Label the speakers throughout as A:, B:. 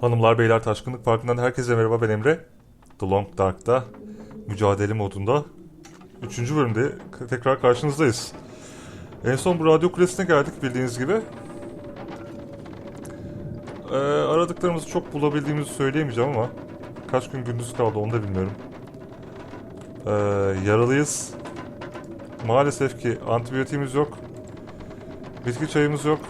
A: Hanımlar beyler taşkınlık parkından herkese merhaba ben Emre. The Long Dark'ta mücadele modunda 3. bölümde tekrar karşınızdayız. En son bu radyo kulesine geldik bildiğiniz gibi. Ee, aradıklarımızı çok bulabildiğimizi söyleyemeyeceğim ama kaç gün gündüz kaldı onu da bilmiyorum. Ee, yaralıyız. Maalesef ki antibiyotiğimiz yok. Bitki çayımız yok.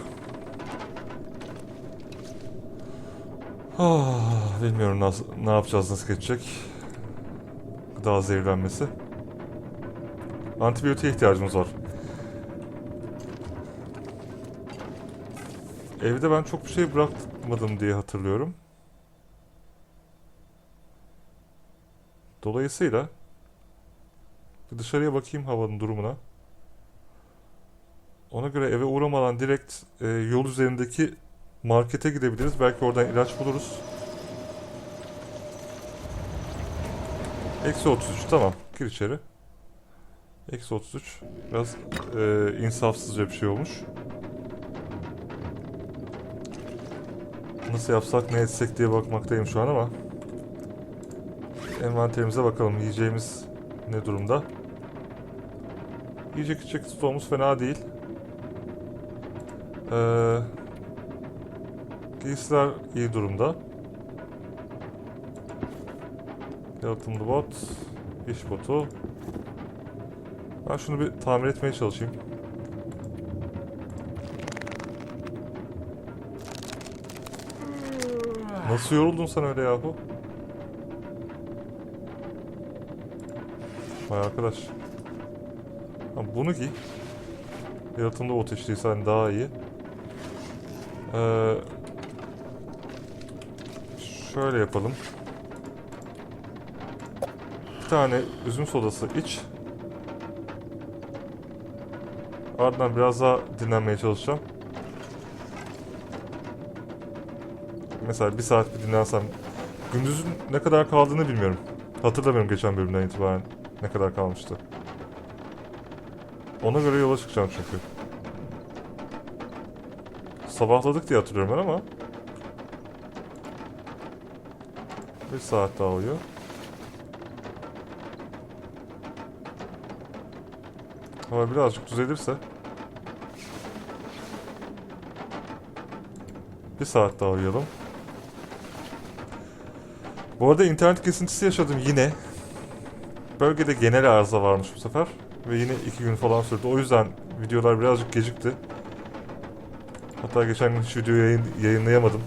A: Ah, bilmiyorum nasıl, ne yapacağız, nasıl geçecek. Gıda zehirlenmesi. Antibiyotiğe ihtiyacımız var. Evde ben çok bir şey bırakmadım diye hatırlıyorum. Dolayısıyla dışarıya bakayım havanın durumuna. Ona göre eve uğramadan direkt e, yol üzerindeki markete gidebiliriz. Belki oradan ilaç buluruz. Eksi 33 tamam. Gir içeri. Eksi 33. Biraz e, insafsızca bir şey olmuş. Nasıl yapsak ne etsek diye bakmaktayım şu an ama. Envanterimize bakalım. Yiyeceğimiz ne durumda? Yiyecek içecek stoğumuz fena değil. Ee, giysiler iyi durumda. Yalıtımlı bot, iş botu. Ben şunu bir tamir etmeye çalışayım. Nasıl yoruldun sen öyle yahu? Vay arkadaş. Ha, bunu giy. Yalıtımlı bot işliysen daha iyi. Ee, şöyle yapalım. Bir tane üzüm sodası iç. Ardından biraz daha dinlenmeye çalışacağım. Mesela bir saat bir dinlensem. Gündüzün ne kadar kaldığını bilmiyorum. Hatırlamıyorum geçen bölümden itibaren ne kadar kalmıştı. Ona göre yola çıkacağım çünkü. Sabahladık diye hatırlıyorum ben ama. Bir saat daha uyuyor. Hava birazcık düzelirse. Bir saat daha uyuyalım. Bu arada internet kesintisi yaşadım yine. Bölgede genel arıza varmış bu sefer. Ve yine iki gün falan sürdü. O yüzden videolar birazcık gecikti. Hatta geçen gün hiç video yayın, yayınlayamadım.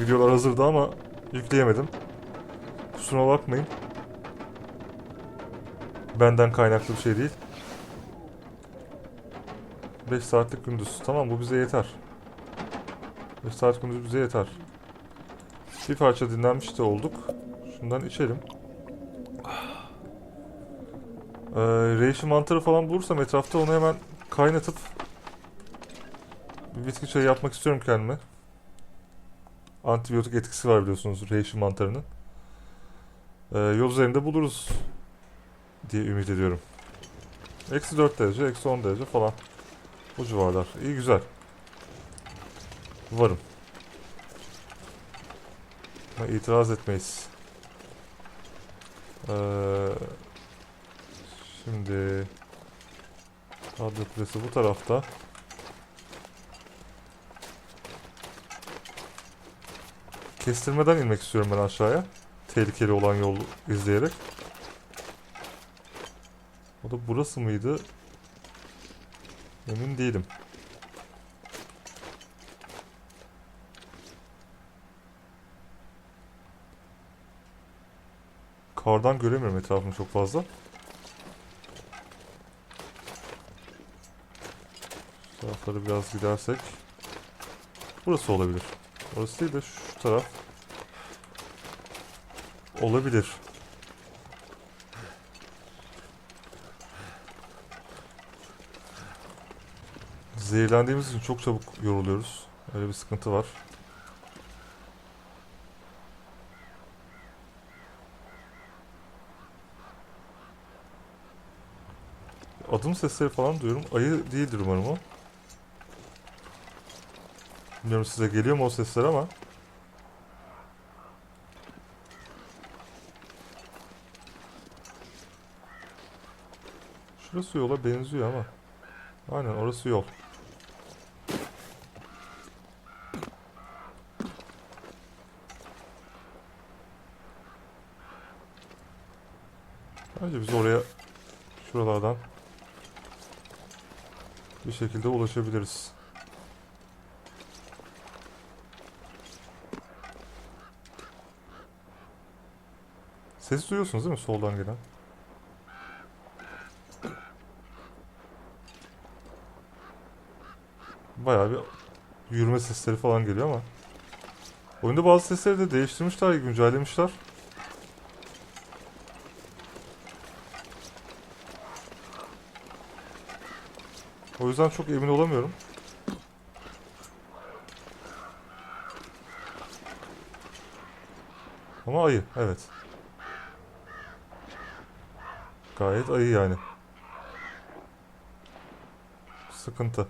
A: Videolar hazırdı ama yükleyemedim. Kusura bakmayın. Benden kaynaklı bir şey değil. 5 saatlik gündüz. Tamam bu bize yeter. 5 saat gündüz bize yeter. Bir parça dinlenmiş de olduk. Şundan içelim. Ee, reishi mantarı falan bulursam etrafta onu hemen kaynatıp bir bitki çayı yapmak istiyorum kendime. Antibiyotik etkisi var biliyorsunuz reishi mantarının. Ee, yol üzerinde buluruz diye ümit ediyorum. Eksi 4 derece, eksi 10 derece falan. Bu civarlar. İyi güzel. Varım. Ama itiraz etmeyiz. Ee, şimdi radyo kulesi bu tarafta. Kestirmeden inmek istiyorum ben aşağıya. Tehlikeli olan yolu izleyerek. O da burası mıydı? Emin değilim. Kardan göremiyorum etrafımı çok fazla. Şu tarafları biraz gidersek. Burası olabilir. Orası değil de şu taraf. Olabilir. Zehirlendiğimiz için çok çabuk yoruluyoruz. Öyle bir sıkıntı var. Adım sesleri falan duyuyorum. Ayı değildir umarım o. Bilmiyorum size geliyor mu o sesler ama. Şurası yola benziyor ama. Aynen orası yol. Bence biz oraya şuralardan bir şekilde ulaşabiliriz. Ses duyuyorsunuz değil mi soldan gelen? Bayağı bir yürüme sesleri falan geliyor ama oyunda bazı sesleri de değiştirmişler, güncellemişler. O yüzden çok emin olamıyorum. Ama ayı, evet. Gayet ayı yani. Sıkıntı.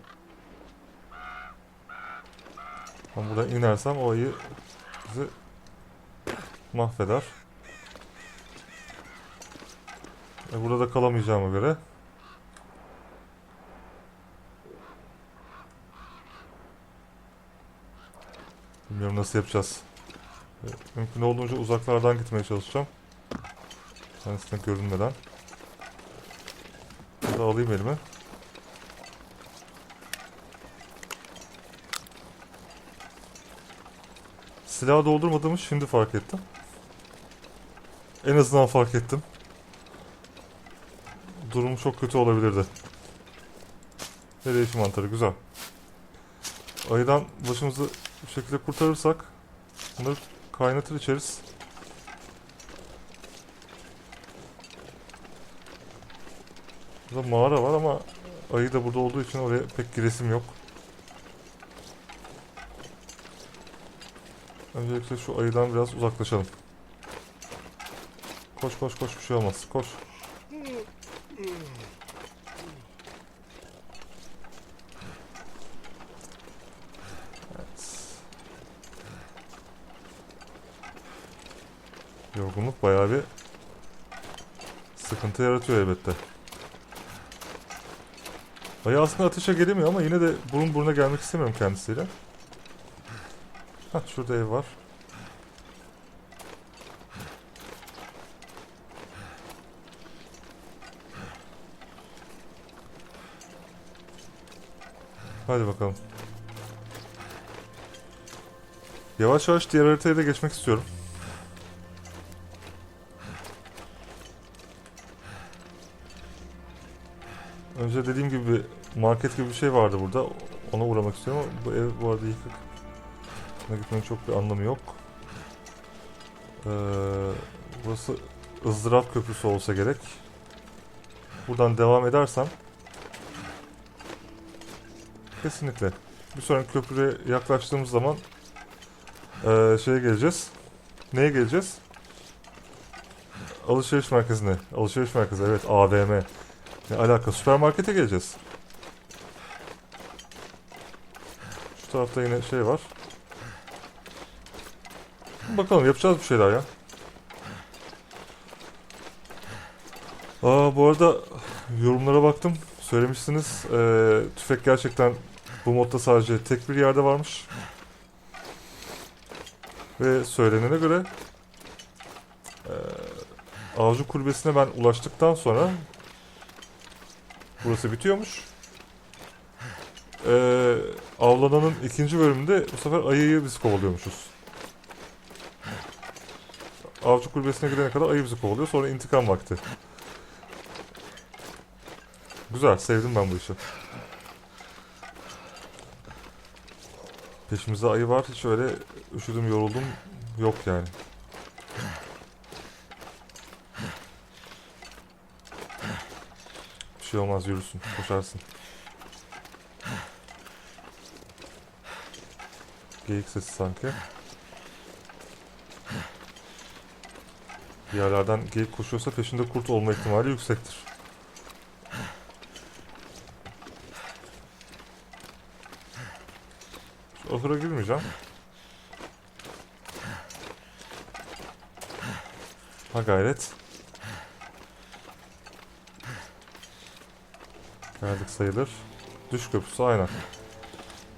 A: Ben buradan inersem o ayı bizi mahveder. E burada da kalamayacağıma göre Bilmiyorum nasıl yapacağız. E, Mümkün olduğunca uzaklardan gitmeye çalışacağım. Kendisine görünmeden. Bunu da alayım elime. Silah doldurmadığımı şimdi fark ettim. En azından fark ettim. Durum çok kötü olabilirdi. Değişim mantarı güzel. Ayıdan başımızı bu şekilde kurtarırsak bunları kaynatır içeriz. Burada mağara var ama ayı da burada olduğu için oraya pek giresim yok. Öncelikle şu ayıdan biraz uzaklaşalım. Koş koş koş bir şey olmaz. Koş. Evet. Yorgunluk bayağı bir sıkıntı yaratıyor elbette. Ayı aslında ateşe gelemiyor ama yine de burun buruna gelmek istemiyorum kendisiyle. Hah şurada ev var. Hadi bakalım. Yavaş yavaş diğer haritaya da geçmek istiyorum. Önce dediğim gibi market gibi bir şey vardı burada. Ona uğramak istiyorum ama bu ev bu arada yıkık. Buna gitmenin çok bir anlamı yok. Ee, burası ızdırap köprüsü olsa gerek. Buradan devam edersem kesinlikle bir sonraki köprüye yaklaştığımız zaman ee, şeye geleceğiz. Neye geleceğiz? Alışveriş merkezine. Alışveriş merkezi evet AVM. Ne alaka? Süpermarkete geleceğiz. Şu tarafta yine şey var. Bakalım yapacağız bir şeyler ya. Aa bu arada yorumlara baktım. Söylemişsiniz. Ee, tüfek gerçekten bu modda sadece tek bir yerde varmış. Ve söylenene göre ee, avcı kulübesine ben ulaştıktan sonra burası bitiyormuş. Ee, avlananın ikinci bölümünde bu sefer ayıyı biz kovalıyormuşuz. Avcı kulübesine gidene kadar ayı bizi kovalıyor. Sonra intikam vakti. Güzel. Sevdim ben bu işi. Peşimizde ayı var. Hiç öyle üşüdüm, yoruldum yok yani. Bir şey olmaz yürüsün. Koşarsın. Geyik sesi sanki. Bir yerlerden geyik koşuyorsa peşinde kurt olma ihtimali yüksektir. Şu ahıra girmeyeceğim. Ha gayret. Geldik sayılır. Düş köprüsü aynen.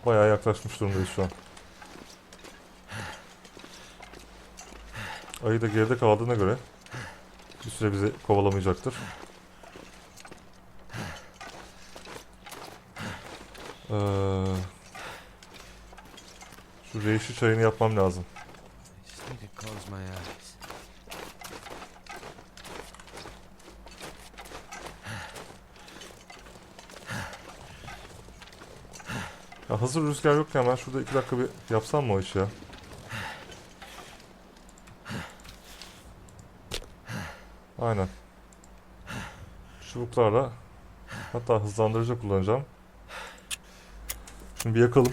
A: Bayağı yaklaşmış durumdayız şu an. Ayı da geride kaldığına göre bir süre bizi kovalamayacaktır. Ee, şu reishi çayını yapmam lazım. Ya hazır rüzgar yokken ben şurada iki dakika bir yapsam mı o işi ya? Aynen. Çubuklarla hatta hızlandırıcı kullanacağım. Şimdi bir yakalım.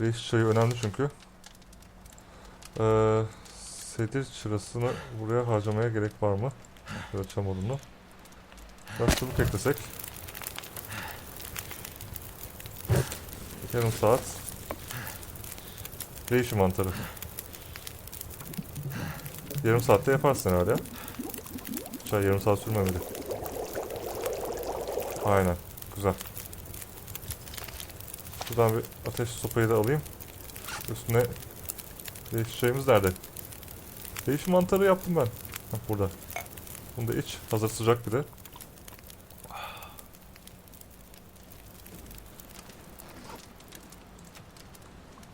A: Reis çayı önemli çünkü. Ee, sedir çırasını buraya harcamaya gerek var mı? Şöyle çam odunu. Biraz çubuk eklesek. Yarım saat. Değişim mantarı. Yarım saatte yaparsın herhalde. Çay yarım saat sürmemeli. Aynen. Güzel. Buradan bir ateş sopayı da alayım. Üstüne değişik nerede? Değişim mantarı yaptım ben. Bak burada. Bunu da iç. Hazır sıcak bir de.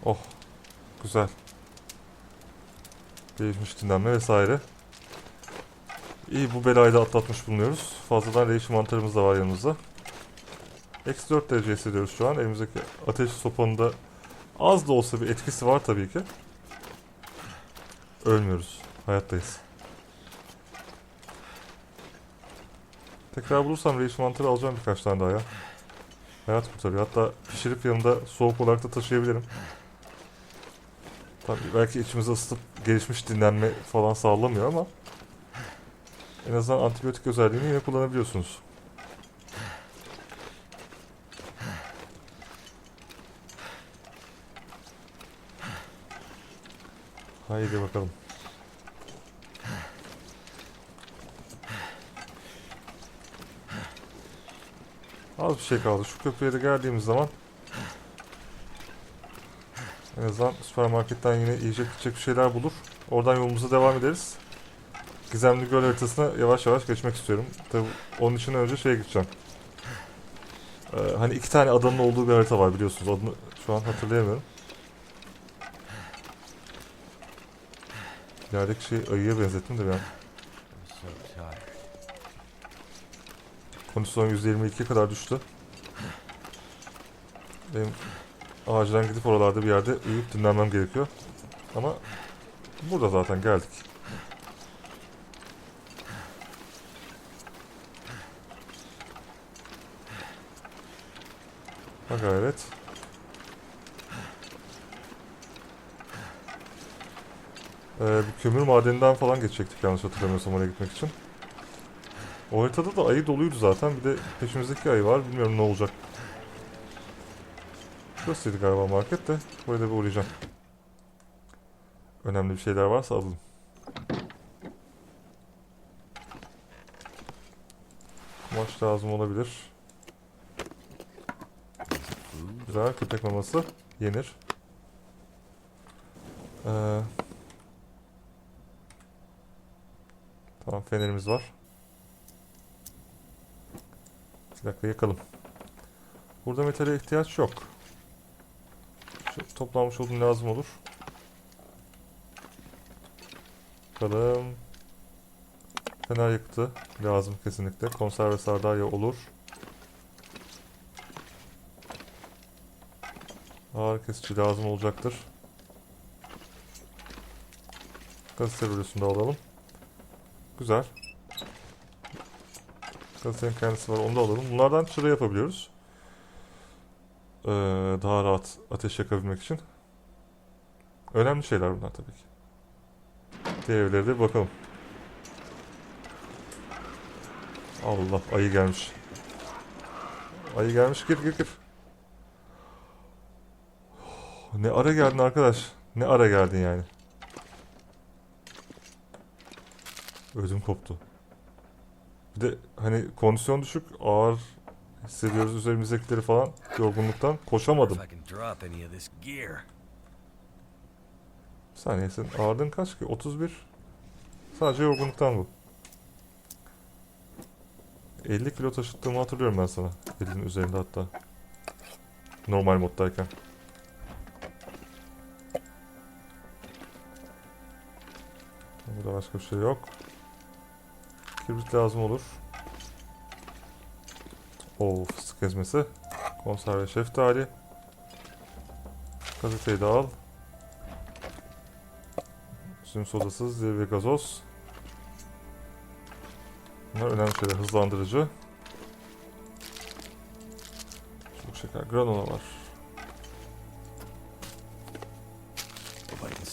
A: Oh. Güzel. Değişmiş dinlenme vesaire. İyi bu belayı da atlatmış bulunuyoruz. Fazladan değişim mantarımız da var yanımızda. Eksi 4 derece hissediyoruz şu an. Elimizdeki ateş sopanın az da olsa bir etkisi var tabii ki. Ölmüyoruz. Hayattayız. Tekrar bulursam reishi mantarı alacağım birkaç tane daha ya. Hayat kurtarıyor. Hatta pişirip yanımda soğuk olarak da taşıyabilirim. Tabii belki içimizi ısıtıp gelişmiş dinlenme falan sağlamıyor ama en azından antibiyotik özelliğini yine kullanabiliyorsunuz. Haydi bakalım. Az bir şey kaldı. Şu köprüye de geldiğimiz zaman en azından süpermarketten yine yiyecek içecek bir şeyler bulur. Oradan yolumuza devam ederiz. Gizemli Göl haritasına yavaş yavaş geçmek istiyorum. Tabi onun için önce şeye gideceğim. Ee, hani iki tane adanın olduğu bir harita var biliyorsunuz. Adını şu an hatırlayamıyorum. İlerideki şey ayıya benzettim de ben. Kondisyon %22'ye kadar düştü. Benim acilen gidip oralarda bir yerde uyuyup dinlenmem gerekiyor. Ama burada zaten geldik. Ha gayret. Ee, bir kömür madeninden falan geçecektik yanlış hatırlamıyorsam oraya gitmek için. O haritada da ayı doluydu zaten. Bir de peşimizdeki ayı var. Bilmiyorum ne olacak. Şurasıydı galiba market de. Buraya da bir uğrayacağım. Önemli bir şeyler varsa alalım. Kumaş lazım olabilir. Güzel köpek maması yenir. Ee, tamam fenerimiz var. Bir dakika yakalım. Burada metale ihtiyaç yok. Şu toplanmış odun lazım olur. Bakalım. Fener yakıtı lazım kesinlikle. Konserve sardalya olur. Kesici lazım olacaktır. Gazete rölüsünü de alalım. Güzel. Gazetenin kendisi var onu da alalım. Bunlardan çıra yapabiliyoruz. Ee, daha rahat ateş yakabilmek için. Önemli şeyler bunlar tabii ki. Diğer evlere de bakalım. Allah ayı gelmiş. Ayı gelmiş gir gir gir. Ne ara geldin arkadaş? Ne ara geldin yani? Ödüm koptu. Bir de hani kondisyon düşük, ağır hissediyoruz üzerimizdekileri falan yorgunluktan. Koşamadım. Bir saniye senin ağırlığın kaç ki? 31. Sadece yorgunluktan bu. 50 kilo taşıttığımı hatırlıyorum ben sana. 50'nin üzerinde hatta. Normal moddayken. Burada başka bir şey yok. Kibrit lazım olur. Oo fıstık ezmesi. Konserve şeftali. Gazeteyi de al. Üzüm sodası, zirve gazoz. Bunlar önemli şeyler. Hızlandırıcı. Çok şeker. Granola var.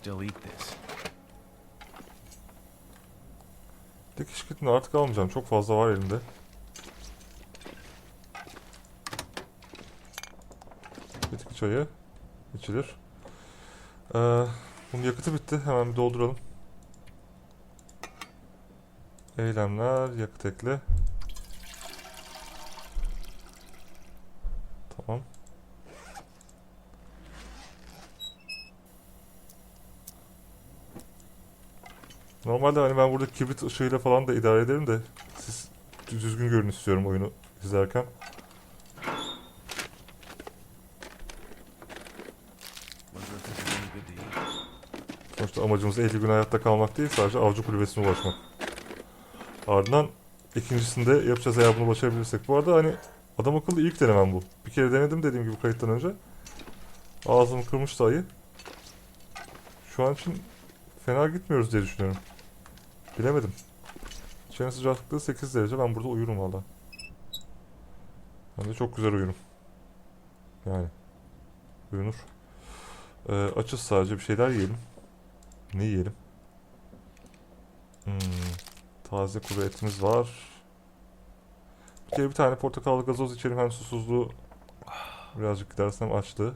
B: Still eat this.
A: Dikiş kitini artık almayacağım. Çok fazla var elimde. Bitki çayı içilir. Ee, bunun yakıtı bitti. Hemen bir dolduralım. Eylemler, yakıt ekle. Tamam. Normalde hani ben burada kibrit ışığıyla falan da idare ederim de siz düzgün görün istiyorum oyunu izlerken. Sonuçta amacımız 50 gün hayatta kalmak değil sadece avcı kulübesine ulaşmak. Ardından ikincisinde yapacağız eğer bunu başarabilirsek. Bu arada hani adam akıllı ilk denemem bu. Bir kere denedim dediğim gibi kayıttan önce. Ağzımı kırmıştı ayı. Şu an için fena gitmiyoruz diye düşünüyorum. Bilemedim. İçerinin sıcaklığı 8 derece. Ben burada uyurum valla. Ben de çok güzel uyurum. Yani. Uyunur. Ee, açız sadece bir şeyler yiyelim. Ne yiyelim? Hmm, taze kuru etimiz var. Bir kere bir tane portakallı gazoz içelim hem susuzluğu birazcık gidersem açlığı.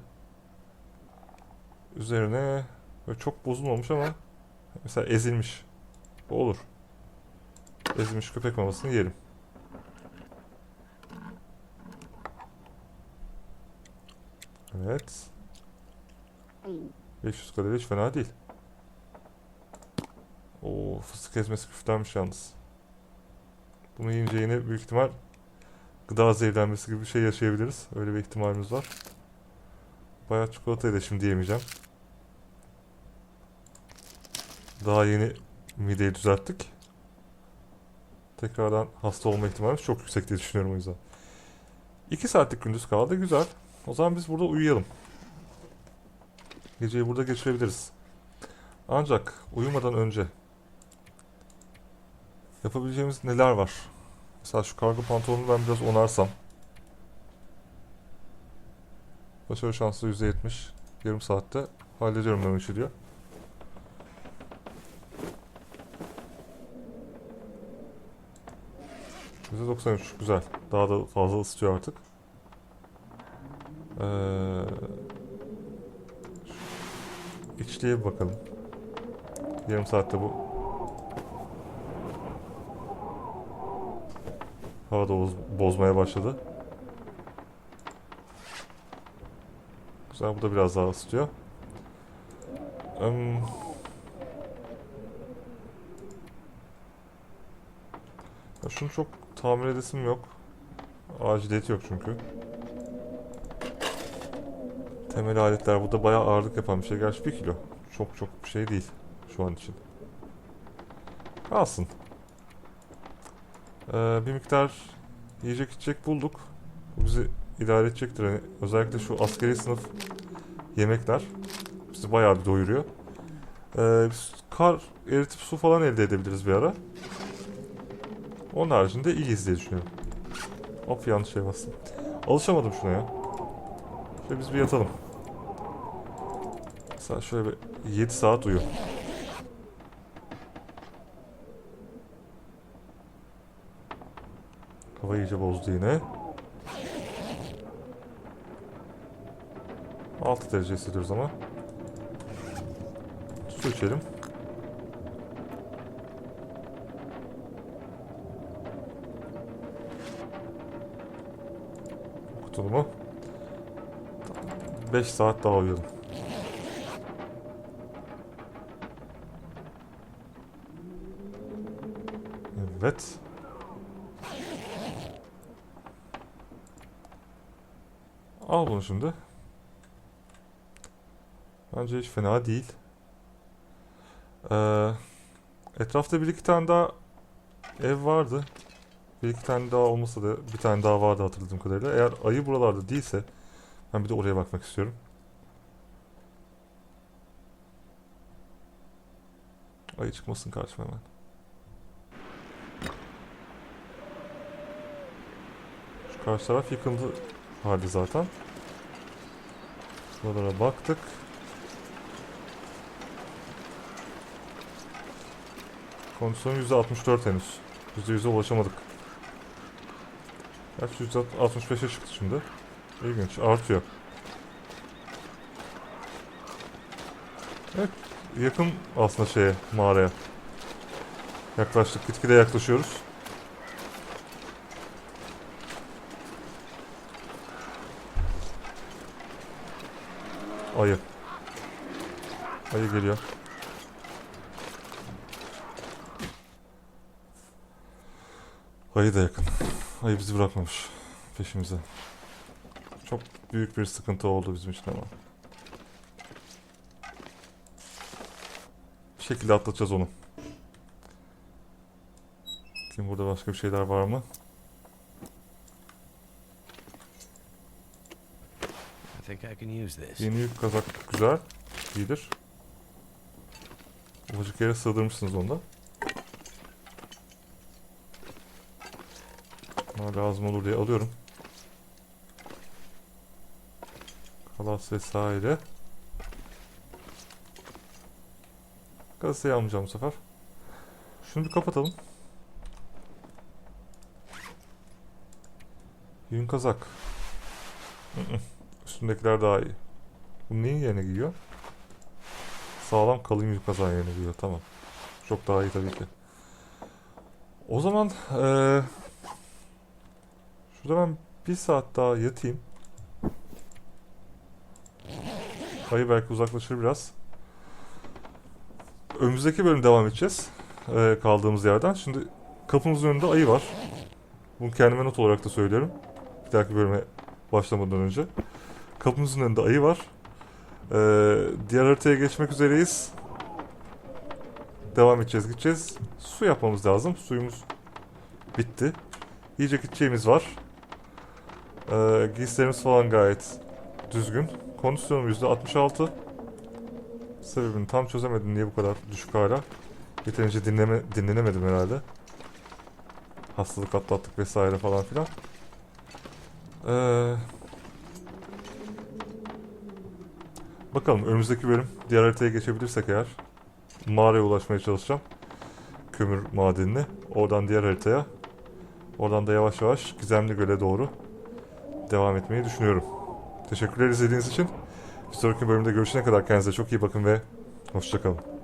A: Üzerine böyle çok bozulmamış ama mesela ezilmiş. Olur. Ezilmiş köpek mamasını yiyelim. Evet. 500 kalori hiç fena değil. Oo fıstık ezmesi küflenmiş yalnız. Bunu yiyince yine büyük ihtimal gıda zehirlenmesi gibi bir şey yaşayabiliriz. Öyle bir ihtimalimiz var. Bayağı çikolatayı da şimdi yemeyeceğim. Daha yeni mideyi düzelttik. Tekrardan hasta olma ihtimalimiz çok yüksek diye düşünüyorum o yüzden. 2 saatlik gündüz kaldı. Güzel. O zaman biz burada uyuyalım. Geceyi burada geçirebiliriz. Ancak uyumadan önce yapabileceğimiz neler var? Mesela şu kargo pantolonunu ben biraz onarsam. Başarı şansı %70. Yarım saatte hallediyorum ben işi diyor. %93 güzel. Daha da fazla ısıtıyor artık. Ee, İçliğe bakalım. Yarım saatte bu. Hava da boz- bozmaya başladı. Güzel bu da biraz daha ısıtıyor. Em, ya şunu çok tamir edesim yok. Aciliyeti yok çünkü. Temel aletler burada bayağı ağırlık yapan bir şey. Gerçi 1 kilo. Çok çok bir şey değil şu an için. Kalsın. Ee, bir miktar yiyecek içecek bulduk. Bu bizi idare edecektir. Hani özellikle şu askeri sınıf yemekler bizi bayağı bir doyuruyor. Ee, biz kar eritip su falan elde edebiliriz bir ara. Onun haricinde iyiyiz diye düşünüyorum. Hop yanlış şey bastım. Alışamadım şuna ya. Şöyle biz bir yatalım. Mesela şöyle bir 7 saat uyu. Hava iyice bozdu yine. 6 derece hissediyoruz ama. Su içelim. Tulumu. 5 saat daha uyuyalım. Evet. Al bunu şimdi. Bence hiç fena değil. Ee, etrafta bir iki tane daha ev vardı. Bir iki tane daha olmasa da bir tane daha vardı hatırladığım kadarıyla. Eğer ayı buralarda değilse ben bir de oraya bakmak istiyorum. Ayı çıkmasın karşıma hemen. Şu karşı taraf yıkıldı halde zaten. Buralara baktık. Kondisyon %64 henüz. %100'e ulaşamadık. Gerçi %65'e çıktı şimdi. İlginç. Artıyor. Evet. Yakın aslında şeye, mağaraya. Yaklaştık. Gitgide yaklaşıyoruz. Ayı. Ayı geliyor. Ayı da yakın. Ayı bizi bırakmamış peşimize. Çok büyük bir sıkıntı oldu bizim için ama. Bir şekilde atlatacağız onu. Bakayım burada başka bir şeyler var mı?
B: I think I can use this.
A: Yeni yük kazak güzel. İyidir. Ufacık yere sığdırmışsınız onu da. Bana lazım olur diye alıyorum. Kalas vesaire. Gazeteyi almayacağım bu sefer. Şunu bir kapatalım. Yün kazak. Üstündekiler daha iyi. Bu neyin yerine giyiyor? Sağlam kalın yün kazağı yerine giyiyor. Tamam. Çok daha iyi tabii ki. O zaman eee şurada ben bir saat daha yatayım. Ayı belki uzaklaşır biraz. Önümüzdeki bölüm devam edeceğiz. eee, kaldığımız yerden. Şimdi kapımızın önünde ayı var. Bunu kendime not olarak da söylüyorum. Bir dahaki bölüme başlamadan önce. Kapımızın önünde ayı var. Ee, diğer haritaya geçmek üzereyiz. Devam edeceğiz, gideceğiz. Su yapmamız lazım. Suyumuz bitti. Yiyecek içeceğimiz var. Ee, giysilerimiz falan gayet düzgün. Kondisyonum %66. Sebebini tam çözemedim niye bu kadar düşük hala. Yeterince dinleme, dinlenemedim herhalde. Hastalık atlattık vesaire falan filan. Ee, bakalım önümüzdeki bölüm diğer haritaya geçebilirsek eğer mağaraya ulaşmaya çalışacağım. Kömür madenine. Oradan diğer haritaya. Oradan da yavaş yavaş Gizemli Göl'e doğru devam etmeyi düşünüyorum. Teşekkürler izlediğiniz için. Bir sonraki bölümde görüşene kadar kendinize çok iyi bakın ve hoşçakalın.